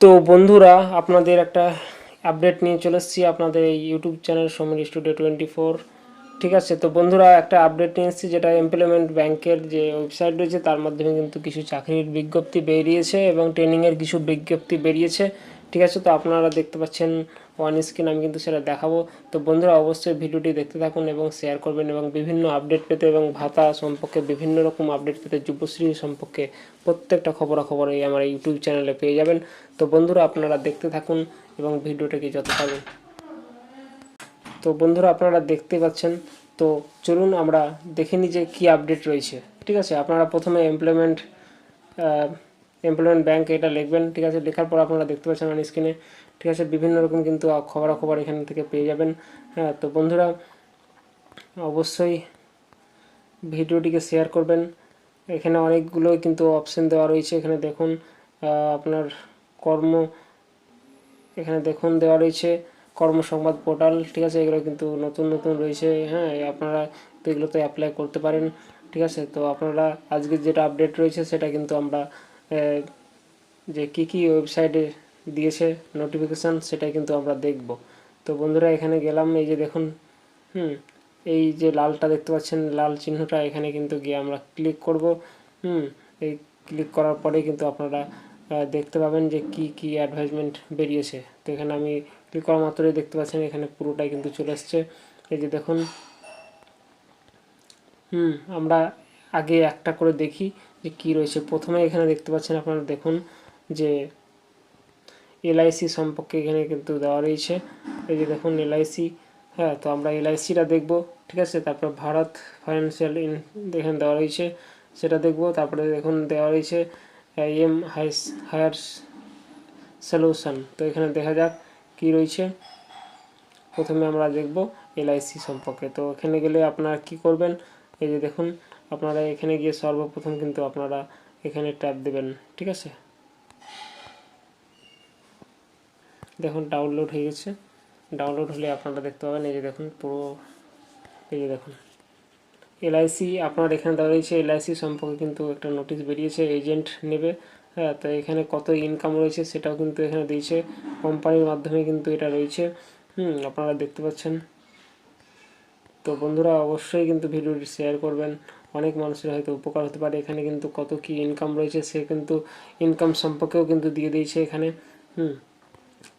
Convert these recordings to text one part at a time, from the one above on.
তো বন্ধুরা, আপনাদের একটা আপডেট নিয়ে চলে এসেছি আপনাদের এই YouTube channel Samir studio twenty four ঠিক আছে? তো বন্ধুরা, একটা আপডেট নিয়ে এসেছি যেটা এমপ্লয়মেন্ট ব্যাংকের যে ওয়েবসাইট রয়েছে, তার মাধ্যমে কিন্তু কিছু চাকরির বিজ্ঞপ্তি বেরিয়েছে এবং ট্রেনিংয়ের কিছু বিজ্ঞপ্তি বেরিয়েছে। ঠিক আছে? তো আপনারা দেখতে পাচ্ছেন ওয়ান স্ক্রিন আমি কিন্তু সেটা দেখাবো। তো বন্ধুরা, অবশ্যই ভিডিওটি দেখতে থাকুন এবং শেয়ার করবেন এবং বিভিন্ন আপডেট পেতে এবং ভাতা সম্পর্কে বিভিন্ন রকম আপডেট পেতে যুবশ্রী সম্পর্কে প্রত্যেকটা খবরাখবর এই আমার ইউটিউব চ্যানেলে পেয়ে যাবেন। তো বন্ধুরা, আপনারা দেখতে থাকুন এবং ভিডিওটাকে যত থাকুন তো বন্ধুরা, আপনারা দেখতে পাচ্ছেন। তো চলুন, আমরা দেখে নিই যে কী আপডেট রয়েছে। ঠিক আছে? আপনারা প্রথমে এমপ্লয়মেন্ট এমপ্লয়মেন্ট ব্যাঙ্ক এটা লিখবেন, ঠিক আছে? লেখার পর আপনারা দেখতে পাচ্ছেন অন স্ক্রিনে ঠিক আছে? বিভিন্ন রকম কিন্তু খবরাখবর এখান থেকে পেয়ে যাবেন। হ্যাঁ তো বন্ধুরা, অবশ্যই ভিডিওটিকে শেয়ার করবেন। এখানে অনেকগুলো কিন্তু অপশন দেওয়া রয়েছে। এখানে দেখুন আপনার কর্ম, এখানে দেখুন দেওয়া রয়েছে, কর্মসংবাদ পোর্টাল ঠিক আছে? এগুলো কিন্তু নতুন নতুন রয়েছে। হ্যাঁ আপনারা তো এগুলোতে অ্যাপ্লাই করতে পারেন, ঠিক আছে? তো আপনারা আজকে যেটা আপডেট রয়েছে, সেটা কিন্তু আমরা যে কি কি ওয়েবসাইটে দিয়েছে নোটিফিকেশান সেটা কিন্তু আমরা দেখব। তো বন্ধুরা, এখানে গেলাম, এই যে দেখুন, হুম, এই যে লালটা দেখতে পাচ্ছেন, লাল চিহ্নটা এখানে কিন্তু গিয়ে আমরা ক্লিক করব। হুম, এই ক্লিক করার পরে কিন্তু আপনারা দেখতে পাবেন যে কি কি অ্যাডভার্টাইজমেন্ট বেরিয়েছে। তো এখানে আমি ক্লিক করা মাত্রই দেখতে পাচ্ছেন, এখানে পুরোটাই কিন্তু চলে এসছে। এই যে দেখুন, হুম, আমরা আগে একটা করে দেখি যে কি রয়েছে। প্রথমে এখানে দেখতে পাচ্ছেন আপনারা দেখুন যে এলআইসি সম্পর্কে এখানে কিন্তু দেওয়া রয়েছে। এই যে দেখুন এলআইসি হ্যাঁ তো আমরা এলআইসিটা দেখব, ঠিক আছে? তারপর ভারত ফাইন্যান্সিয়াল ইন, এখানে দেওয়া রয়েছে, সেটা দেখব। তারপরে দেখুন দেওয়া রয়েছে এম হাইস, হায়ার সলিউশন, তো এখানে দেখা যাক কি রয়েছে। প্রথমে আমরা দেখব এলআইসি সম্পর্কে, তো এখানে গেলে আপনারা কি করবেন? এই যে দেখুন আপনারা এখানে গিয়ে সর্বপ্রথম কিন্তু আপনারা এখানে ট্যাপ দেবেন, ঠিক আছে? দেখুন ডাউনলোড হয়ে গেছে। ডাউনলোড হলে আপনারা দেখতে পাবেন, এই যে দেখুন, পুরো, এই যে দেখুন। এলআইসি আপনার এখানে দেওয়া রয়েছে এলআইসি সম্পর্কে কিন্তু একটা নোটিশ বেরিয়েছে এজেন্ট নেবে। হ্যাঁ তো এখানে কত ইনকাম রয়েছে সেটাও কিন্তু এখানে দিয়েছে। কোম্পানির মাধ্যমে কিন্তু এটা রয়েছে। হুম, আপনারা দেখতে পাচ্ছেন। তো বন্ধুরা, অবশ্যই কিন্তু ভিডিওটি শেয়ার করবেন। অনেক মানুষের হয়তো উপকার হতে পারে। এখানে কিন্তু কত কি ইনকাম রয়েছে সে কিন্তু ইনকাম সম্পর্কেও কিন্তু দিয়ে দিয়েছে এখানে। হুম,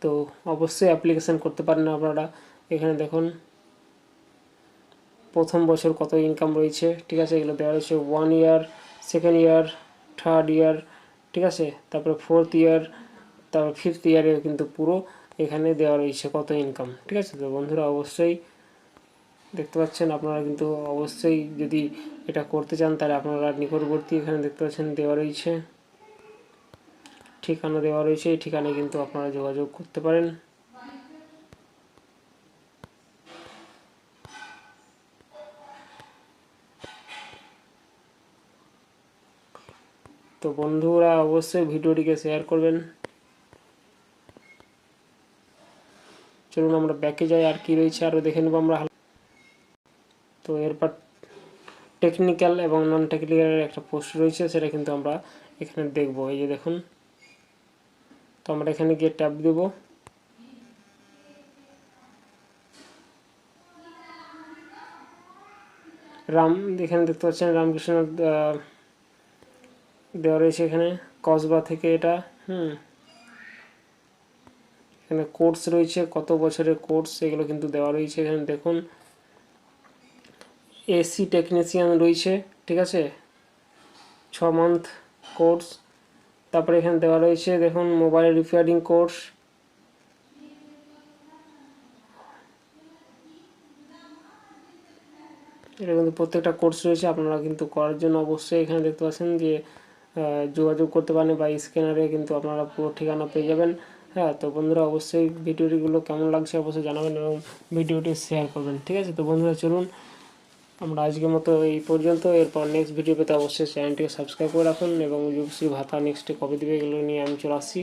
তো অবশ্যই অ্যাপ্লিকেশান করতে পারেন আপনারা। এখানে দেখুন, প্রথম বছর কত ইনকাম রয়েছে, ঠিক আছে? এগুলো দেওয়া রয়েছে one year second year third year ঠিক আছে? তারপরে ফোর্থ ইয়ার তারপর ফিফথ ইয়ারে কিন্তু পুরো এখানে দেওয়া রয়েছে কত ইনকাম ঠিক আছে? তো বন্ধুরা, অবশ্যই দেখতে পাচ্ছেন, আপনারা কিন্তু অবশ্যই যদি এটা করতে চান, তাহলে আপনারা নিকটবর্তী এখানে দেখতে পাচ্ছেন দেওয়া রয়েছে। ঠিকানা দেওয়া রয়েছে, এই ঠিকানায় কিন্তু আপনারা যোগাযোগ করতে পারেন। তো বন্ধুরা, অবশ্যই ভিডিওটিকে শেয়ার করবেন। চলুন আমরা ব্যাকে যাই, আর কি রয়েছে, আরও দেখে নেব আমরা তো এরপর টেকনিক্যাল এবং নন টেকনিক্যালের একটা পোস্ট রয়েছে, সেটা কিন্তু আমরা এখানে দেখব। এই যে দেখুন, তো আমরা এখানে গিয়ে ট্যাপ দেব। রাম, এখানে দেখতে পাচ্ছেন রামকৃষ্ণ দেওয়া রয়েছে এখানে, কসবা থেকে এটা, হুম। এখানে কোর্স রয়েছে, কত বছরের কোর্স এগুলো কিন্তু দেওয়া রয়েছে এখানে। দেখুন এসি টেকনিশিয়ান রয়েছে, ঠিক আছে? ছ মান্থ কোর্স তারপরে এখানে দেওয়া রয়েছে, দেখুন মোবাইল রিপেয়ারিং কোর্স এটা কিন্তু প্রত্যেকটা কোর্স রয়েছে, আপনারা কিন্তু করার জন্য অবশ্যই এখানে দেখতে পাচ্ছেন যে যোগাযোগ করতে পারেন বা স্ক্যানারে কিন্তু আপনারা পুরো ঠিকানা পেয়ে যাবেন। হ্যাঁ তো বন্ধুরা অবশ্যই ভিডিওটিগুলো কেমন লাগছে অবশ্যই জানাবেন এবং ভিডিওটি শেয়ার করবেন, ঠিক আছে? তো বন্ধুরা, চলুন আমরা আজকের মতো এই পর্যন্ত। এরপর নেক্সট ভিডিও পেতে অবশ্যই চ্যানেলটিকে সাবস্ক্রাইব করে রাখুন এবং যুবশ্রী ভাতা নেক্সটে কবে দেবে এগুলো নিয়ে আমি চলে আসছি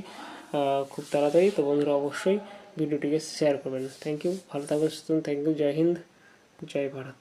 খুব তাড়াতাড়ি। তো বন্ধুরা, অবশ্যই ভিডিওটিকে শেয়ার করবেন। থ্যাংক ইউ ভালো থাকবেন থ্যাংক ইউ জয় হিন্দ, জয় ভারত।